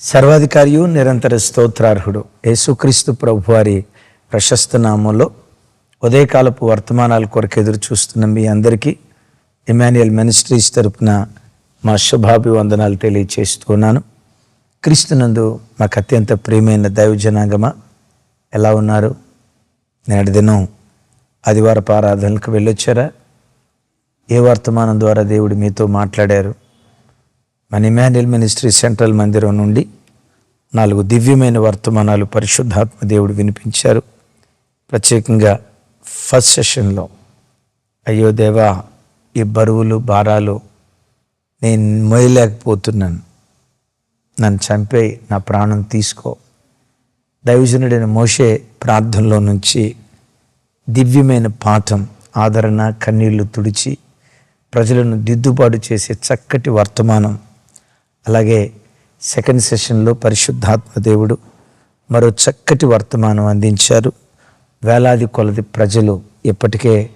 సర్వాధికారియు నిరంతర స్తోత్రార్హుడు. యేసుక్రీస్తు ప్రభువారి ప్రశస్త నామంలో ఉదయకాలపు వర్తమానాల కొరకు ఎదురు చూస్తున్న మీ అందరికీ ఇమాన్యుయల్ మినిస్ట్రీస్ తరపున మా శుభాభివందనాలు తెలియచేస్తున్నాను క్రీస్తునందు మాకు అత్యంత ప్రియమైన దైవజనాంగమా ఎలా ఉన్నారు? నేటి దినం ఆదివారపు ఆరాధనలకు వెళ్ళొచ్చారా? ఏ వర్తమానం ద్వారా దేవుడు మీతో మాట్లాడారు? మన ఇమాన్యుల్ మినిస్ట్రీ సెంట్రల్ మందిరం నుండి నాలుగు దివ్యమైన వర్తమానాలు పరిశుద్ధాత్మ దేవుడు వినిపించారు. ప్రత్యేకంగా ఫస్ట్ సెషన్లో అయ్యో దేవా ఈ బరువులు భారాలు నేను మోయలేకపోతున్నాను. నన్ను చంపే నా ప్రాణం తీసుకో. దైవజనుడైన మోషే ప్రార్థనలో నుంచి దివ్యమైన పాఠం ఆదరణ కన్నీళ్ళు తుడిచి ప్రజలను దిద్దుబాటు చేసే చక్కటి వర్తమానం అలాగే సెకండ్ సెషన్లో పరిశుద్ధాత్మ దేవుడు మరో చక్కటి వర్తమానం అందించారు. వేలాది కొలది ప్రజలు ఇప్పటికే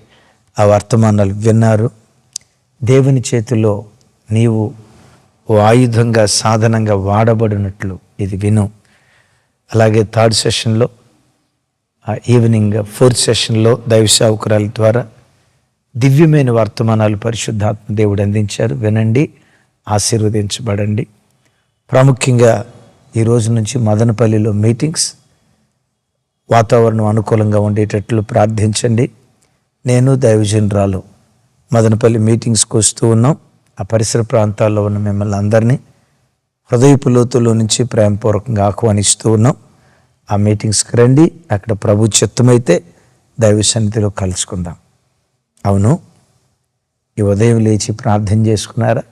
ఆ వర్తమానాలు విన్నారు. దేవుని చేతిలో నీవు ఓ ఆయుధంగా సాధనంగా వాడబడినట్లు ఇది విను. అలాగే థర్డ్ సెషన్లో ఆ ఈవినింగ్ ఫోర్త్ సెషన్లో దైవ సేవకురాల ద్వారా దివ్యమైన వర్తమానాలు పరిశుద్ధాత్మ దేవుడు అందించారు. వినండి. ఆశీర్వదించబడండి. ప్రాముఖ్యంగా ఈ రోజు నుంచి మదనపల్లిలో మీటింగ్స్. వాతావరణం అనుకూలంగా ఉండేటట్లు ప్రార్థించండి. నేను దైవజనరాలు మదనపల్లి మీటింగ్స్కి వస్తూ ఉన్నాం. ఆ పరిసర ప్రాంతాల్లో ఉన్న మిమ్మల్ని అందరినీ హృదయపు లోతులో నుంచి ప్రేమపూర్వకంగా ఆహ్వానిస్తూ ఉన్నాం. ఆ మీటింగ్స్కి రండి. అక్కడ ప్రభు చిత్తమైతే దైవ సన్నిధిలో కలుసుకుందాం. అవును ఈ ఉదయం లేచి ప్రార్థన చేసుకున్నారా?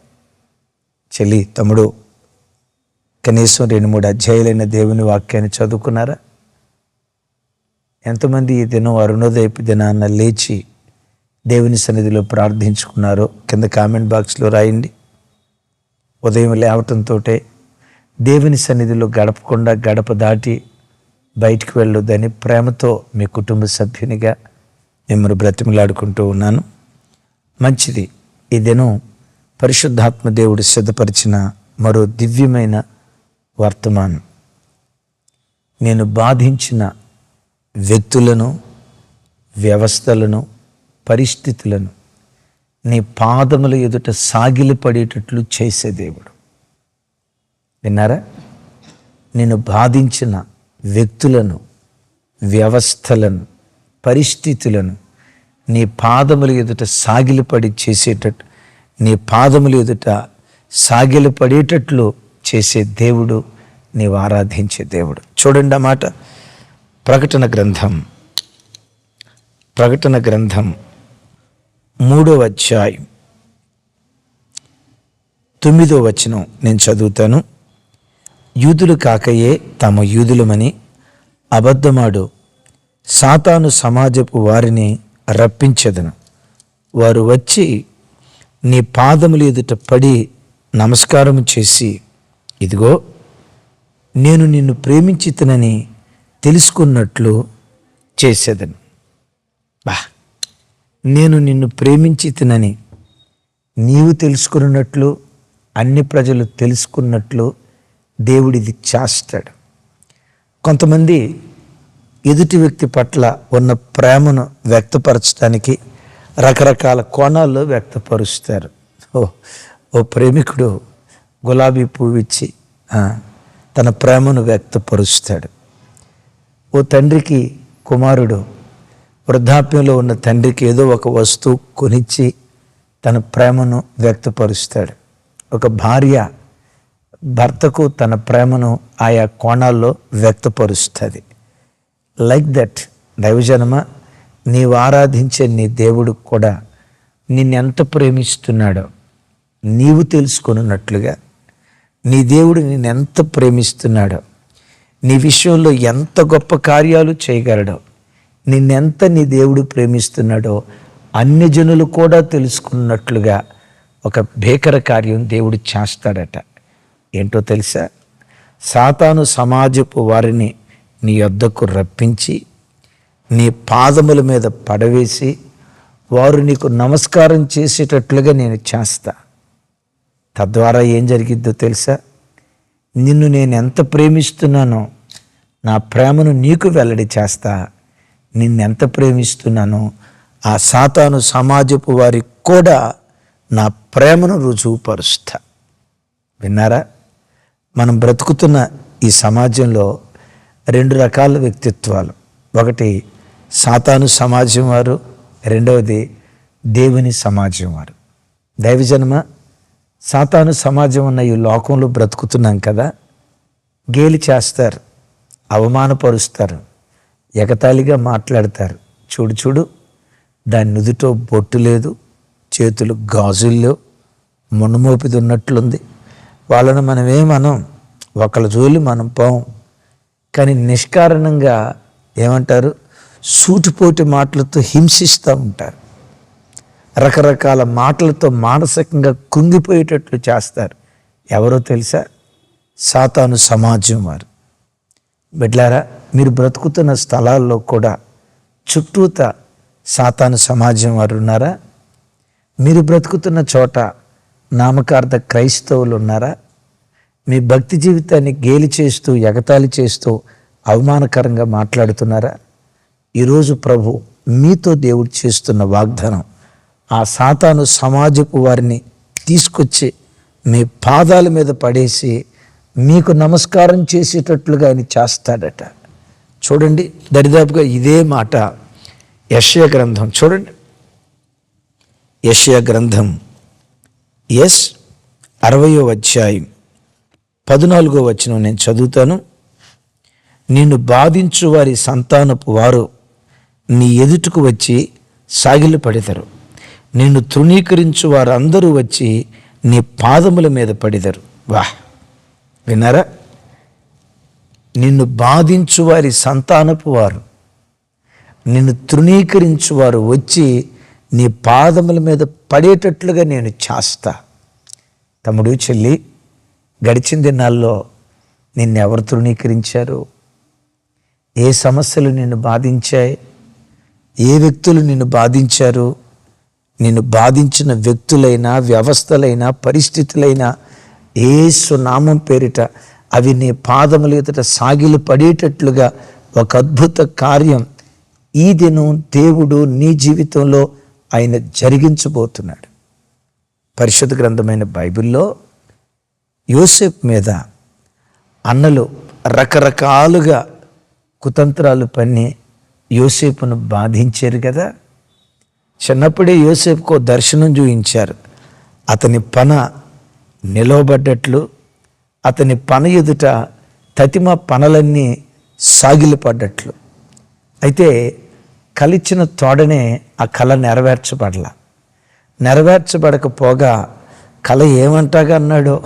చెల్లి తమ్ముడు కనీసం రెండు మూడు అధ్యాయులైన దేవుని వాక్యాన్ని చదువుకున్నారా? ఎంతమంది ఈ దినం అరుణోదయపు దినాన్న లేచి దేవుని సన్నిధిలో ప్రార్థించుకున్నారో కింద కామెంట్ బాక్స్లో రాయండి. ఉదయం లేవటంతో దేవుని సన్నిధిలో గడపకుండా గడప దాటి బయటికి వెళ్ళొద్దని ప్రేమతో మీ కుటుంబ సభ్యునిగా మిమ్మల్ని బ్రతిమలాడుకుంటూ ఉన్నాను. మంచిది. ఈ దినం పరిశుద్ధాత్మ దేవుడు సిద్ధపరిచిన మరో దివ్యమైన వర్తమానం. నేను బాధించిన వ్యక్తులను వ్యవస్థలను పరిస్థితులను నీ పాదముల ఎదుట సాగిలిపడేటట్లు చేసే దేవుడు. విన్నారా? నేను బాధించిన వ్యక్తులను వ్యవస్థలను పరిస్థితులను నీ పాదముల ఎదుట సాగిలిపడి చేసేటట్టు నీ పాదములు ఎదుట సాగిలపడేటట్లు చేసే దేవుడు నీవు ఆరాధించే దేవుడు. చూడండి అన్నమాట మాట. ప్రకటన గ్రంథం. ప్రకటన గ్రంథం మూడవ అధ్యాయం. తొమ్మిదో వచనం నేను చదువుతాను. యూదులు కాకయే తమ యూదులమని అబద్ధమాడు సాతాను సమాజపు వారిని రప్పించదను. వారు వచ్చి నీ పాదములు ఎదుట పడి నమస్కారం చేసి ఇదిగో నేను నిన్ను ప్రేమించితనని తెలుసుకున్నట్లు చేసేదను. బా నేను నిన్ను ప్రేమించితనని నీవు తెలుసుకున్నట్లు అన్ని ప్రజలు తెలుసుకున్నట్లు దేవుడిది చేస్తాడు. కొంతమంది ఎదుటి వ్యక్తి పట్ల ఉన్న ప్రేమను వ్యక్తపరచడానికి రకరకాల కోణాల్లో వ్యక్తపరుస్తారు. ఓ ఓ ప్రేమికుడు గులాబీ పువ్వు ఇచ్చి తన ప్రేమను వ్యక్తపరుస్తాడు. ఓ తండ్రికి కుమారుడు వృద్ధాప్యంలో ఉన్న తండ్రికి ఏదో ఒక వస్తువు కొనిచ్చి తన ప్రేమను వ్యక్తపరుస్తాడు. ఒక భార్య భర్తకు తన ప్రేమను ఆయా కోణాల్లో వ్యక్తపరుస్తుంది. Like that దైవజనమ? నీవు ఆరాధించే నీ దేవుడు కూడా నిన్నెంత ప్రేమిస్తున్నాడో నీవు తెలుసుకున్నట్లుగా నీ దేవుడు నిన్నెంత ప్రేమిస్తున్నాడో నీ విషయంలో ఎంత గొప్ప కార్యాలు చేయగలడో నిన్నెంత నీ దేవుడు ప్రేమిస్తున్నాడో అన్ని జనులు కూడా తెలుసుకున్నట్లుగా ఒక భీకర కార్యం దేవుడు చేస్తాడట. ఏంటో తెలుసా? సాతాను సమాజపు వారిని నీ యొద్దకు రప్పించి నీ పాదముల మీద పడవేసి వారు నీకు నమస్కారం చేసేటట్లుగా నేను చేస్తా. తద్వారా ఏం జరిగిద్దో తెలుసా? నిన్ను నేను ఎంత ప్రేమిస్తున్నానో నా ప్రేమను నీకు వెల్లడి చేస్తా. నిన్నెంత ప్రేమిస్తున్నానో ఆ సాతాను సమాజపు వారికి కూడా నా ప్రేమను రుజువుపరుస్తా. విన్నారా? మనం బ్రతుకుతున్న ఈ సమాజంలో రెండు రకాల వ్యక్తిత్వాలు. ఒకటి సాతాను సమాజం వారు. రెండవది దేవుని సమాజం వారు. దైవజన్మ సాతాను సమాజం ఉన్న ఈ లోకంలో బ్రతుకుతున్నాం కదా. గేలి చేస్తారు అవమానపరుస్తారు ఎగతాళిగా మాట్లాడతారు. చూడు చూడు దాని నుదుటో బొట్టు లేదు చేతులు గాజుల్లో మునమోపిది ఉన్నట్లుంది వాళ్ళను మనమే మనం ఒకళ్ళ జోలి మనం పోం. కానీ నిష్కారణంగా ఏమంటారు? సూటిపోటి మాటలతో హింసిస్తూ ఉంటారు. రకరకాల మాటలతో మానసికంగా కుంగిపోయేటట్లు చేస్తారు. ఎవరో తెలుసా? సాతాను సమాజం వారు. బిడ్లారా మీరు బ్రతుకుతున్న స్థలాల్లో కూడా చుట్టూత సాతాను సమాజం వారు ఉన్నారా? మీరు బ్రతుకుతున్న చోట నామకార్థ క్రైస్తవులు ఉన్నారా? మీ భక్తి జీవితాన్ని గేలి చేస్తూ ఎగతాళి చేస్తూ అవమానకరంగా మాట్లాడుతున్నారా? ఈరోజు ప్రభు మీతో దేవుడు చేస్తున్న వాగ్దానం ఆ సాతాను సమాజపు వారిని తీసుకొచ్చి మీ పాదాల మీద పడేసి మీకు నమస్కారం చేసేటట్లుగా ఆయన చేస్తాడట. చూడండి దరిదాపుగా ఇదే మాట యశ్య గ్రంథం. చూడండి. యశ్య గ్రంథం. ఎస్ అరవయో అధ్యాయం పద్నాలుగో వచనం నేను చదువుతాను. నిన్ను బాధించు వారి సంతానపు వారు నీ ఎదుటకు వచ్చి సాగిలు పడెదరు. నిన్ను తృణీకరించు వారందరూ వచ్చి నీ పాదముల మీద పడిదరు. వాహ్ విన్నారా? నిన్ను బాధించు వారి సంతానపు వారు. నిన్ను తృణీకరించు వారు వచ్చి నీ పాదముల మీద పడేటట్లుగా నేను చేస్తా. తమ్ముడు చెల్లి గడిచిన దినాల్లో నిన్నెవరు తృణీకరించారు? ఏ సమస్యలు నిన్ను బాధించాయి? ఏ వ్యక్తులు నిన్ను బాధించారు? నిన్ను బాధించిన వ్యక్తులైనా వ్యవస్థలైనా పరిస్థితులైనా ఏ సునామం పేరిట అవి నీ పాదముల ఎదుట సాగిలు పడేటట్లుగా ఒక అద్భుత కార్యం ఈ దినం దేవుడు నీ జీవితంలో ఆయన జరిగించబోతున్నాడు. పరిశుద్ధ గ్రంథమైన బైబిల్లో యోసెఫ్ మీద అన్నలు రకరకాలుగా కుతంత్రాలు పన్ని యోసేపును బాధించారు కదా. చిన్నప్పుడే యోసేపుకు దర్శనం చూయించారు అతని పన నిలవబడ్డట్లు అతని పన ఎదుట తతిమ పనలన్నీ సాగిలిపడ్డట్లు. అయితే కలిచిన తోడనే ఆ కళ నెరవేర్చబడల. నెరవేర్చబడకపోగా కళ ఏమంటాగా అన్నాడో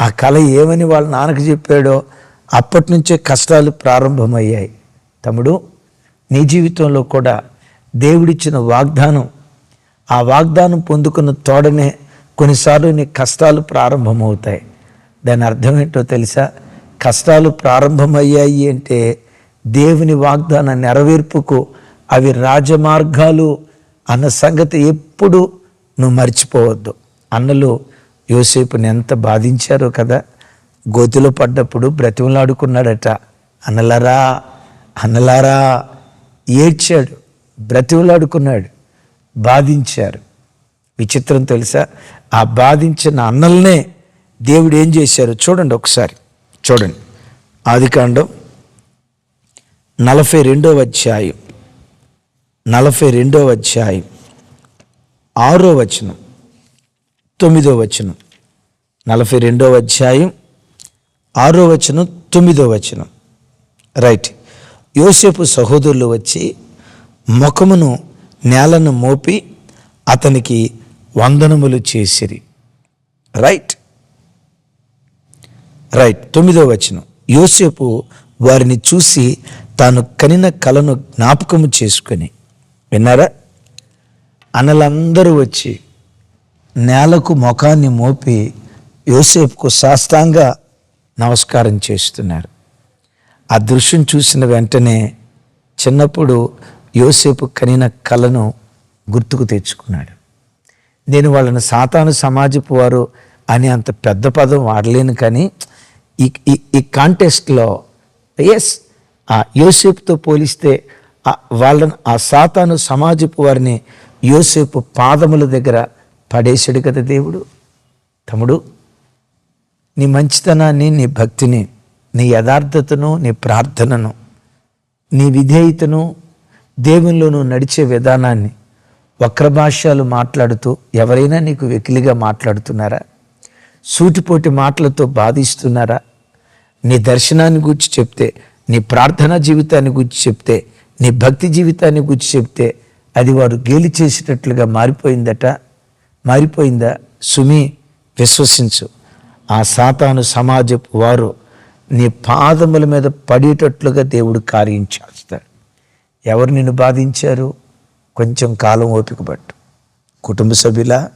ఆ కళ ఏమని వాళ్ళ నాన్నకు చెప్పాడో అప్పటి నుంచే కష్టాలు ప్రారంభమయ్యాయి. తమ్ముడు నీ జీవితంలో కూడా దేవుడిచ్చిన వాగ్దానం ఆ వాగ్దానం పొందుకున్న తోడనే కొన్నిసార్లు నీ కష్టాలు ప్రారంభమవుతాయి. దాని అర్థం ఏంటో తెలుసా? కష్టాలు ప్రారంభమయ్యాయి అంటే దేవుని వాగ్దాన నెరవేర్పుకు అవి రాజమార్గాలు అన్న సంగతి ఎప్పుడు నువ్వు మర్చిపోవద్దు. అన్నలు యోసేపుని ఎంత బాధించారో కదా? గోతిలో పడ్డప్పుడు బ్రతిమలాడుకున్నాడట. అన్నలారా అన్నలారా ఏడ్చాడు బ్రతివులాడుకున్నాడు బాధించారు. విచిత్రం తెలుసా? ఆ బాధించిన అన్నల్నే దేవుడు ఏం చేశారు? చూడండి ఒకసారి చూడండి. ఆదికాండం నలభై రెండవ అధ్యాయం నలభై రెండవ అధ్యాయం ఆరో వచనం తొమ్మిదో వచనం. నలభై రెండవ అధ్యాయం ఆరో వచనం తొమ్మిదో వచనం. రైట్. యోసేపు సహోదరులు వచ్చి ముఖమును నేలను మోపి అతనికి వందనములు చేసిరి. రైట్? రైట్. తొమ్మిదో వచనం. యోసేపు వారిని చూసి తాను కనిన కలను జ్ఞాపకము చేసుకొని విన్నారా? అనలందరూ వచ్చి నేలకు ముఖాన్ని మోపి యోసేపుకు శాస్త్రాంగా నమస్కారం చేస్తున్నారు. ఆ దృశ్యం చూసిన వెంటనే చిన్నప్పుడు యోసేపు కనిన కలను గుర్తుకు తెచ్చుకున్నాడు. నేను వాళ్ళని సాతాను సమాజపు వారు అని అంత పెద్ద పదం వాడలేను కానీ ఈ ఈ కాంటెస్ట్లో ఎస్ ఆ యోసేపుతో పోలిస్తే వాళ్ళని ఆ సాతాను సమాజపు వారిని యోసేపు పాదముల దగ్గర పడేశాడు కదా దేవుడు. తమ్ముడు నీ మంచితనాన్ని నీ భక్తిని నీ యథార్థతను నీ ప్రార్థనను నీ విధేయతను దేవునిలోనూ నడిచే విధానాన్ని వక్రభాష్యాలు మాట్లాడుతూ ఎవరైనా నీకు వెకిలిగా మాట్లాడుతున్నారా? సూటిపోటి మాటలతో బాధిస్తున్నారా? నీ దర్శనాన్ని గురించి చెప్తే నీ ప్రార్థనా జీవితాన్ని గురించి చెప్తే నీ భక్తి జీవితాన్ని గురించి చెప్తే అది వారు గేలి చేసేటట్లుగా మారిపోయిందట? మారిపోయిందా? సుమి విశ్వసించు. ఆ సాతాను సమాజపు వారు నీ పాదముల మీద పడేటట్లుగా దేవుడు కార్యం చేస్తాడు. ఎవరు నిన్ను బాధించారు? కొంచెం కాలం ఓపిక పట్టు. కుటుంబ సభ్యుల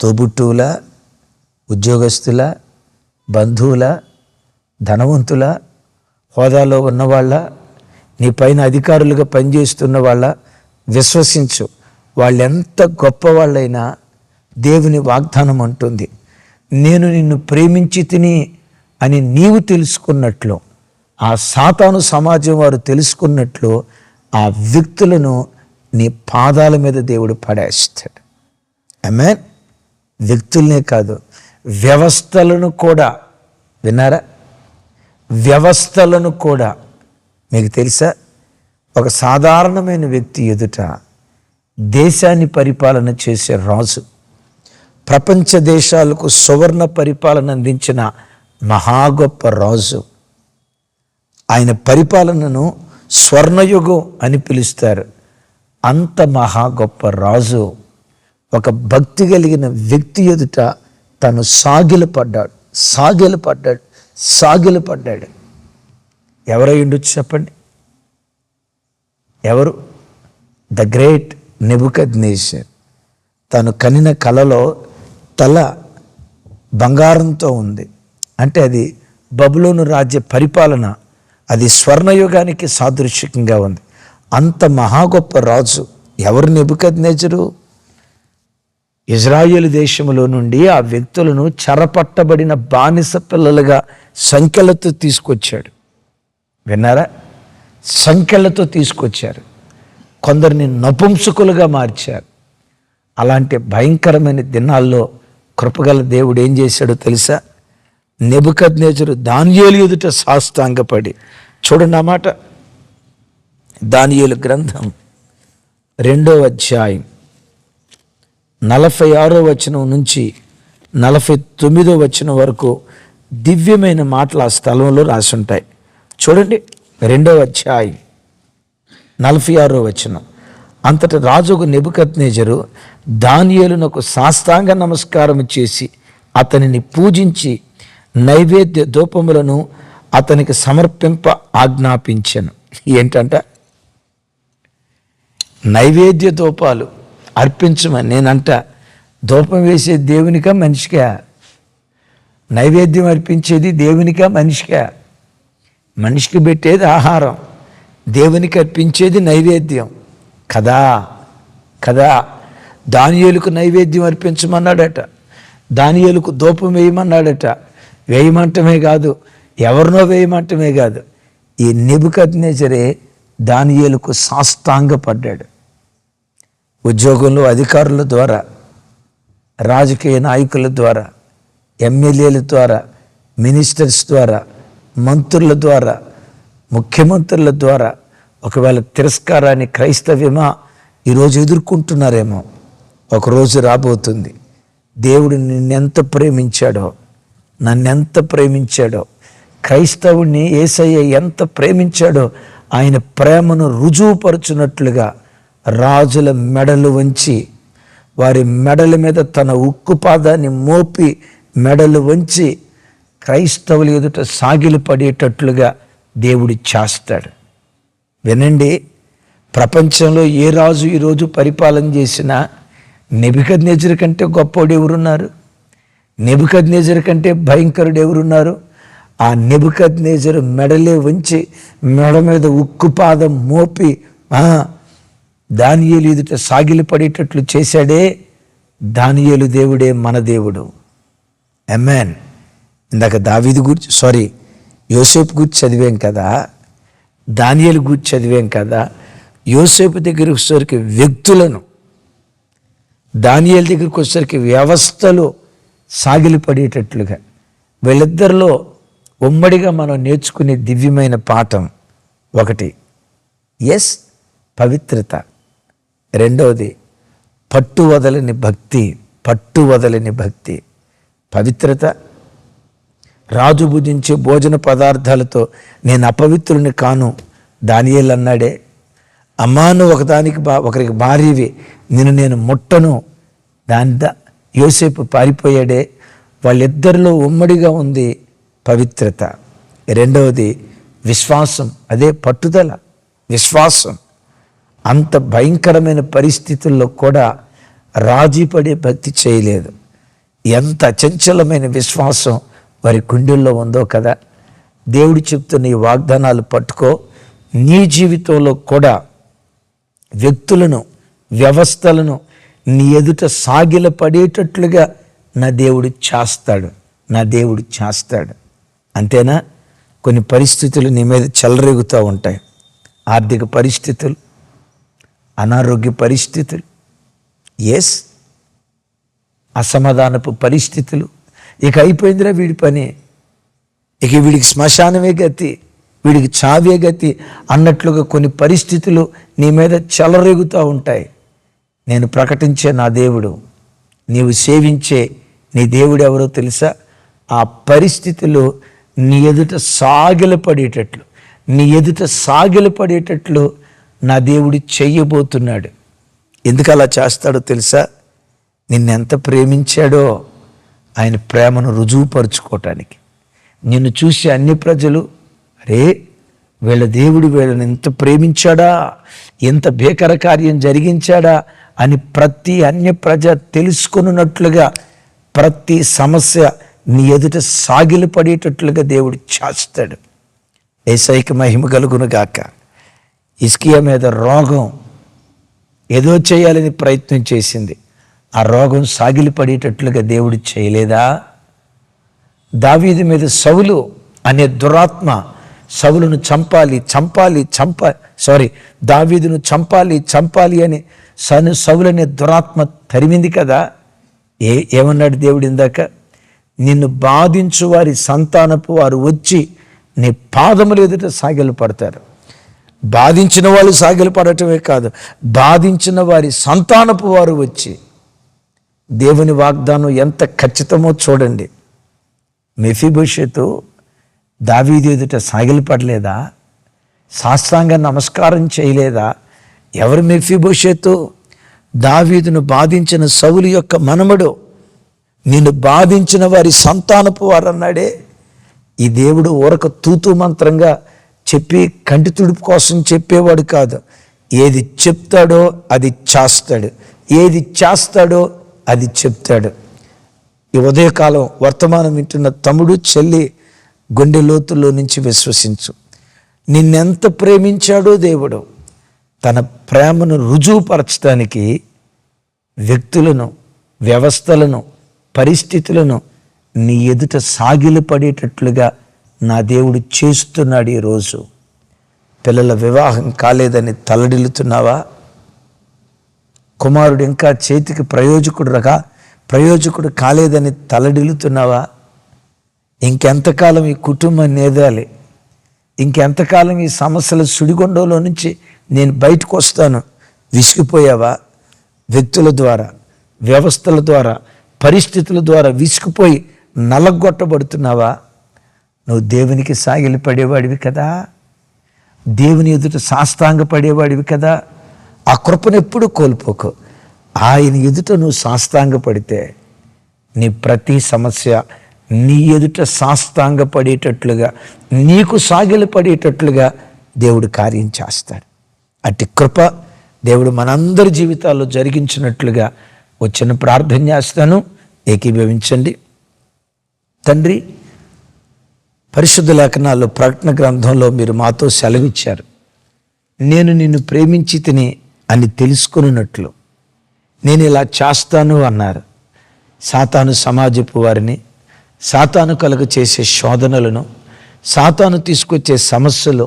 తోబుట్టువుల ఉద్యోగస్తుల బంధువుల ధనవంతుల హోదాలో ఉన్నవాళ్ళ నీ పైన అధికారులుగా పనిచేస్తున్న వాళ్ళ విశ్వసించు. వాళ్ళెంత గొప్పవాళ్ళైనా దేవుని వాగ్దానం అంటుంది. నేను నిన్ను ప్రేమించి తిని అని నీవు తెలుసుకున్నట్లు ఆ సాతాను సమాజం వారు తెలుసుకున్నట్లు ఆ వ్యక్తులను నీ పాదాల మీద దేవుడు పడేస్తాడు. ఆమె వ్యక్తులనే కాదు వ్యవస్థలను కూడా. విన్నారా? వ్యవస్థలను కూడా. మీకు తెలుసా? ఒక సాధారణమైన వ్యక్తి ఎదుట దేశాన్ని పరిపాలన చేసే రాజు ప్రపంచ దేశాలకు సువర్ణ పరిపాలన అందించిన మహా గొప్ప రాజు. ఆయన పరిపాలనను స్వర్ణయుగం అని పిలుస్తారు. అంత మహా గొప్ప రాజు. ఒక భక్తి కలిగిన వ్యక్తి ఎదుట తను సాగిలపడ్డాడు పడ్డాడు. సాగిలు పడ్డాడు. సాగిల పడ్డాడు. ఎవరై ఉండొచ్చు చెప్పండి? ఎవరు? ద గ్రేట్ నెబుకద్ తను కనిన కలలో తల బంగారంతో ఉంది. అంటే అది బబులోను రాజ్య పరిపాలన అది స్వర్ణయుగానికి సాదృశ్యకంగా ఉంది. అంత మహా గొప్ప రాజు ఎవరు నెబుకద్ నేచరు ఇజ్రాయేల్ దేశంలో నుండి ఆ వ్యక్తులను చెరపట్టబడిన బానిస పిల్లలుగా సంఖ్యలతో తీసుకొచ్చాడు. విన్నారా? సంఖ్యలతో తీసుకొచ్చారు. కొందరిని నపుంసకులుగా మార్చారు. అలాంటి భయంకరమైన దినాల్లో కృపగల దేవుడు ఏం చేశాడో తెలుసా? నెబుకద్ నేచరు దానియేలు ఎదుట సాష్టాంగపడి. చూడండి అన్నమాట దానియేలు గ్రంథం రెండో అధ్యాయం నలభై ఆరో వచనం నుంచి నలభై తొమ్మిదో వచనం వరకు దివ్యమైన మాటలు ఆ స్థలంలో రాసి ఉంటాయి చూడండి రెండో అధ్యాయం నలభై ఆరో వచనం. అంతట రాజుకు నెబుకత్నేజరు దానియేలునకు సాష్టాంగ నమస్కారం చేసి అతనిని పూజించి నైవేద్య ధూపములను అతనికి సమర్పింప ఆజ్ఞాపించాను. ఏంటంట? నైవేద్య ధూపాలు అర్పించమని నేనంట ధూపం వేసే దేవునికా మనిషికా? నైవేద్యం అర్పించేది దేవునికా మనిషికా? మనిషికి పెట్టేది ఆహారం దేవునికి అర్పించేది నైవేద్యం. కదా? కదా? దానియేలుకు నైవేద్యం అర్పించమన్నాడట. దానియేలుకు ధూపం వేయమన్నాడట. వేయమంటమే కాదు ఎవరినో వేయమంటమే కాదు. ఈ నెబుకద్నేజరే దానియేలకు సాష్టాంగపడ్డాడు. ఉద్యోగంలో అధికారుల ద్వారా రాజకీయ నాయకుల ద్వారా ఎమ్మెల్యేల ద్వారా మినిస్టర్స్ ద్వారా మంత్రుల ద్వారా ముఖ్యమంత్రుల ద్వారా ఒకవేళ తిరస్కారాన్ని క్రైస్తవ్యమా ఈరోజు ఎదుర్కొంటున్నారేమో. ఒకరోజు రాబోతుంది. దేవుడు నిన్నెంత ప్రేమించాడో నన్నెంత ప్రేమించాడో క్రైస్తవుణ్ణి ఏసయ్య ఎంత ప్రేమించాడో ఆయన ప్రేమను రుజువుపరుచున్నట్లుగా రాజుల మెడలు వంచి వారి మెడల మీద తన ఉక్కు పాదాన్ని మోపి మెడలు వంచి క్రైస్తవుల ఎదుట సాగిలు పడేటట్లుగా దేవుడు చేస్తాడు. వినండి ప్రపంచంలో ఏ రాజు ఈరోజు పరిపాలన చేసినా నెబికద్ నేజర్ కంటే గొప్పోడు ఎవరున్నారు? నెబుకద్ నేజర్ కంటే భయంకరుడు ఎవరున్నారు? ఆ నెబుకద్ నేజర్ మెడలే ఉంచి మెడ మీద ఉక్కు పాదం మోపి ఆ, దానియేలు ఎదుట సాగిలి పడేటట్లు చేశాడే దానియేలు దేవుడే మన దేవుడు. ఎమ్మెన్ ఇందాక దావీది గురించి సారీ యోసేపు గురించి చదివాం కదా? దానియలు గురించి చదివాం కదా? యోసేపు దగ్గరికి వచ్చేసరికి వ్యక్తులను దానియల దగ్గరికి వచ్చేసరికి వ్యవస్థలు సాగిలిపడేటట్లుగా. వీళ్ళిద్దరిలో ఉమ్మడిగా మనం నేర్చుకునే దివ్యమైన పాఠం ఒకటి. ఎస్ పవిత్రత. రెండవది పట్టు వదలని భక్తి పట్టు వదలని భక్తి. పవిత్రత రాజు భుజించే భోజన పదార్థాలతో నేను అపవిత్రుని కాను దానియేలు అన్నాడే. అమ్మాను ఒకదానికి బా ఒకరికి భార్యవి నేను నేను ముట్టను దాని యోసేపు పారిపోయాడే వాళ్ళిద్దరిలో ఉమ్మడిగా ఉంది పవిత్రత. రెండవది విశ్వాసం. అదే పట్టుదల విశ్వాసం. అంత భయంకరమైన పరిస్థితుల్లో కూడా రాజీపడే భక్తి చేయలేదు. ఎంత చంచలమైన విశ్వాసం వారి గుండెల్లో ఉందో కదా. దేవుడు చెప్తున్న ఈ వాగ్దానాలు పట్టుకో. నీ జీవితంలో కూడా వ్యక్తులను వ్యవస్థలను నీ ఎదుట సాగిల పడేటట్లుగా నా దేవుడు చేస్తాడు నా దేవుడు చేస్తాడు. అంతేనా? కొన్ని పరిస్థితులు నీ మీద చెలరేగుతూ ఉంటాయి. ఆర్థిక పరిస్థితులు అనారోగ్య పరిస్థితులు ఎస్ అసమాధానపు పరిస్థితులు. ఇక అయిపోయిందిరా వీడి పని. ఇక వీడికి శ్మశానమే గతి వీడికి చావే గతి అన్నట్లుగా కొన్ని పరిస్థితులు నీ మీద చెలరేగుతూ ఉంటాయి. నేను ప్రకటించే నా దేవుడు నీవు సేవించే నీ దేవుడు ఎవరో తెలుసా? ఆ పరిస్థితులు నీ ఎదుట సాగిలపడేటట్లు నీ ఎదుట సాగిలపడేటట్లు నా దేవుడు చెయ్యబోతున్నాడు ఎందుకు అలా చేస్తాడో తెలుసా? నిన్నెంత ప్రేమించాడో ఆయన ప్రేమను రుజువుపరుచుకోవటానికి. నిన్ను చూసి అన్ని ప్రజలు అరే వీళ్ళ దేవుడు వీళ్ళని ఎంత ప్రేమించాడా? ఎంత భీకర కార్యం జరిగించాడా? అని ప్రతి అన్య ప్రజ తెలుసుకున్నట్లుగా ప్రతి సమస్య నీ ఎదుట సాగిలు పడేటట్లుగా దేవుడు చేస్తాడు. ఏసైకి మహిమ కలుగునుగాక ఇస్కియా మీద రోగం ఏదో చేయాలని ప్రయత్నం చేసింది. ఆ రోగం సాగిలి పడేటట్లుగా దేవుడు చేయలేదా? దావీది మీద సవులు అనే దురాత్మ సవులను చంపాలి చంపాలి చంప సారీ దావీదును చంపాలి చంపాలి అని సను సౌలనే దురాత్మ తరిమింది కదా? ఏ ఏమన్నాడు దేవుడు ఇందాక? నిన్ను బాధించు వారి సంతానపు వారు వచ్చి నీ పాదములు ఎదుట సాగిలు పడతారు. బాధించిన వాళ్ళు సాగిలు పడటమే కాదు బాధించిన వారి సంతానపు వారు వచ్చి దేవుని వాగ్దానం ఎంత ఖచ్చితమో చూడండి. మెఫీభవిష్యత్తు దావీది ఎదుట సాగిలపడలేదా శాస్త్రాంగ నమస్కారం చేయలేదా? ఎవరు మెఫీభవిష్యత్తు దావీదును బాధించిన సౌలు యొక్క మనమడు. నిన్ను బాధించిన వారి సంతానపు వారన్నాడే. ఈ దేవుడు ఊరక తూతూ మంత్రంగా చెప్పి కంటి తుడుపు కోసం చెప్పేవాడు కాదు. ఏది చెప్తాడో అది చేస్తాడు. ఏది చేస్తాడో అది చెప్తాడు. ఈ ఉదయకాలం వర్తమానం వింటున్న తమ్ముడు చెల్లి గుండె లోతుల్లో నుంచి విశ్వసించు. నిన్నెంత ప్రేమించాడో దేవుడు. తన ప్రేమను రుజువుపరచడానికి వ్యక్తులను వ్యవస్థలను పరిస్థితులను నీ ఎదుట సాగిలు పడేటట్లుగా నా దేవుడు చేస్తున్నాడు ఈరోజు. పిల్లల వివాహం కాలేదని తలడిల్లుతున్నావా? కుమారుడు ఇంకా చేతికి ప్రయోజకుడు రగా ప్రయోజకుడు కాలేదని తలడిల్లుతున్నావా? ఇంకెంతకాలం ఈ కుటుంబం నేదాలి? ఇంకెంతకాలం ఈ సమస్యల సుడిగొండంలో నుంచి నేను బయటకు వస్తాను? విసిగిపోయావా? వ్యక్తుల ద్వారా వ్యవస్థల ద్వారా పరిస్థితుల ద్వారా విసిగిపోయి నలగొట్టబడుతున్నావా? నువ్వు దేవునికి సాగిలి పడేవాడివి కదా. దేవుని ఎదుట సాష్టాంగ పడేవాడివి కదా. ఆ కృపను ఎప్పుడు కోల్పోకు. ఆయన ఎదుట నువ్వు సాష్టాంగ పడితే నీ ప్రతి సమస్య నీ ఎదుట సాష్టాంగ పడేటట్లుగా నీకు సాగిలి పడేటట్లుగా దేవుడు కార్యం చేస్తాడు. అట్టి కృప దేవుడు మనందరి జీవితాల్లో జరిగించినట్లుగా వచ్చిన ప్రార్థన చేస్తాను. ఏకీభవించండి. తండ్రి పరిశుద్ధ లేఖనాల్లో ప్రకటన గ్రంథంలో మీరు మాతో సెలవిచ్చారు. నేను నిన్ను ప్రేమించి తిని అని తెలుసుకున్నట్లు. నేను ఇలా చేస్తాను అన్నారు. సాతాను సమాజపు వారిని సాతాను కలుగ చేసే శోధనలను సాతాను తీసుకొచ్చే సమస్యలు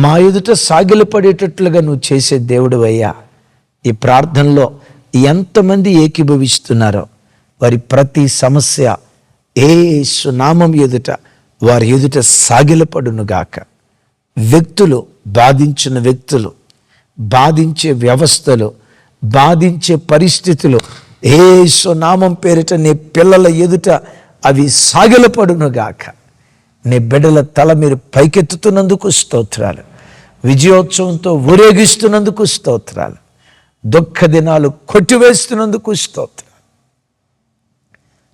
మా ఎదుట సాగిలపడేటట్లుగా నువ్వు చేసే దేవుడు అయ్యా ఈ ప్రార్థనలో ఎంతమంది ఏకీభవిస్తున్నారో వారి ప్రతి సమస్య ఏ సునామం ఎదుట వారి ఎదుట సాగిలపడునుగాక వ్యక్తులు బాధించిన వ్యక్తులు బాధించే వ్యవస్థలు బాధించే పరిస్థితులు ఏ సునామం పేరిట నీ పిల్లల ఎదుట అవి సాగిలపడునుగాక. నీ బిడ్డల తల మీరు పైకెత్తుతున్నందుకు స్తోత్రాలు. విజయోత్సవంతో ఊరేగిస్తున్నందుకు స్తోత్రాలు. దుఃఖ దినాలు కొట్టివేస్తున్నందుకు స్తోత్రాలు.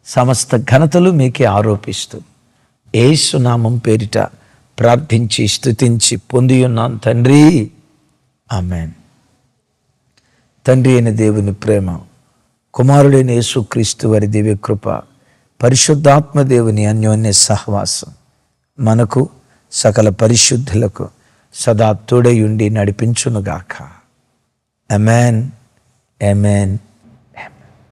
సమస్త ఘనతలు మీకే ఆరోపిస్తూ ఏసునామం పేరిట ప్రార్థించి స్తుతించి పొంది ఉన్నాను తండ్రి. ఆమెన్. తండ్రి అయిన దేవుని ప్రేమ కుమారుడైన యేసుక్రీస్తు వారి దివ్య కృప పరిశుద్ధాత్మదేవుని అన్యోన్య సహవాసం. మనకు సకల పరిశుద్ధులకు సదా తోడయుండి నడిపించునుగాక. Amen amen